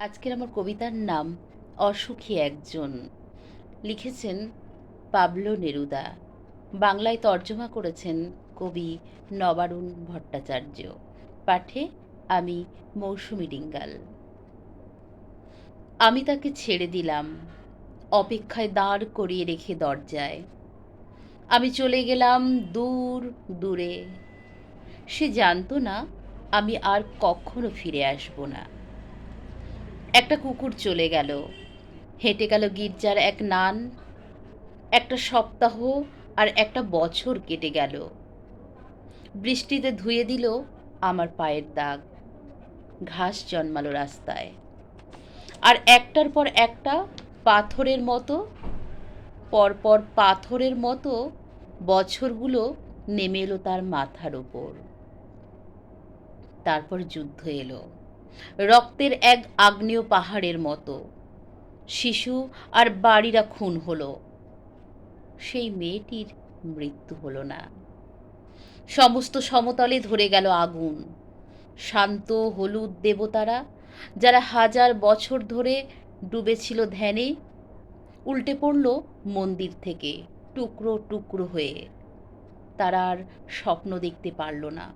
আজকের আমার কবিতার নাম অসুখী একজন। লিখেছেন পাবলো নেরুদা। বাংলায় তর্জমা করেছেন কবি নবারুণ ভট্টাচার্য। পাঠে আমি মৌসুমি ডিঙ্গাল। আমি তাকে ছেড়ে দিলাম। অপেক্ষায় দাঁড় করিয়ে রেখে দরজায়। আমি চলে গেলাম দূর দূরে। সে জানতো না আমি আর কখনো ফিরে আসব না। একটা কুকুর চলে গেল। হেঁটে গেল গির্জার এক নান। একটা সপ্তাহ আর একটা বছর কেটে গেল। বৃষ্টিতে ধুয়ে দিল আমার পায়ের দাগ। ঘাস জন্মালো রাস্তায়। আর একটার পর একটা পাথরের মতো, পরপর পাথরের মতো বছরগুলো নেমে এলো তার মাথার ওপর। তারপর যুদ্ধ এলো। রক্তের এক আগ্নেয় পাহাড়ের মতো। শিশু আর বাড়িরা খুন হলো। সেই মেয়েটির মৃত্যু হলো না। সমস্ত সমতলে ধরে গেল আগুন। শান্ত হলুদ দেবতারা, যারা হাজার বছর ধরে ডুবেছিল ধ্যানে, উল্টে পড়ল মন্দির থেকে, টুকরো টুকরো হয়ে। তারা আর স্বপ্ন দেখতে পারল না।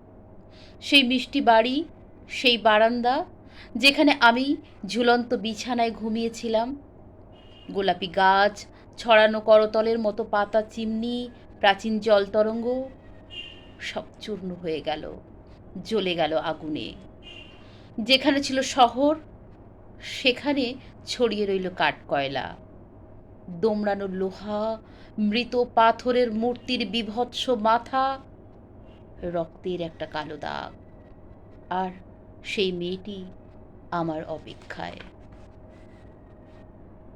সেই মিষ্টি বাড়ি সেই বারান্দা যেখানে আমি ঝুলন্ত বিছানায় ঘুমিয়েছিলাম। গোলাপি গাছ, ছড়ানো করতলের মতো পাতা, চিমনি, প্রাচীন জল তরঙ্গ সব চূর্ণ হয়ে গেল, জ্বলে গেল আগুনে। যেখানে ছিল শহর, সেখানে ছড়িয়ে রইল কাঠকয়লা। দোমড়ানো লোহা, মৃত পাথরের মূর্তির বিভৎস মাথা, রক্তের একটা কালো দাগ। আর সেই মেয়েটি আমার অপেক্ষায়।